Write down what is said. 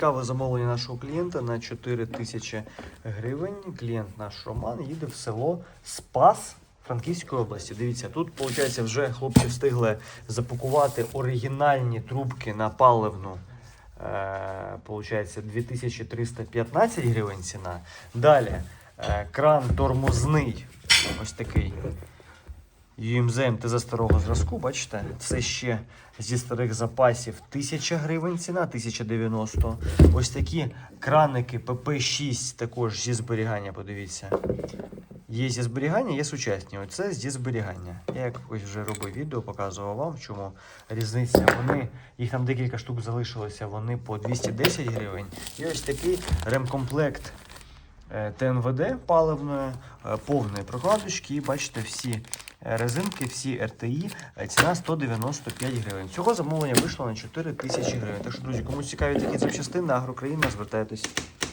Цікаве замовлення нашого клієнта на 4 тисячі гривень. Клієнт наш Роман їде в село Спас Франківської області. Дивіться, тут, виходить, вже хлопці встигли запакувати оригінальні трубки на паливну. Е, Получається 2315 гривень ціна. Далі е, кран тормозний. Ось такий. UMZ МТЗ старого зразку, бачите, це ще зі старих запасів 1000 гривень ціна, 1090. Ось такі краники PP6 також зі зберігання, подивіться. Є зі зберігання, є сучасні. Оце зі зберігання. Я якось вже робив відео, показував вам, в чому різниця. Вони, їх там декілька штук залишилося, вони по 210 гривень. І ось такий ремкомплект е, ТНВД паливної, е, повної прокладочки. І бачите, всі резинки, всі РТІ. е, Ціна 195 гривень. Цього замовлення вийшло на 4 тисячі гривень. Так що, друзі, кому цікаві такі запчастини, Агрокраїна, звертайтесь.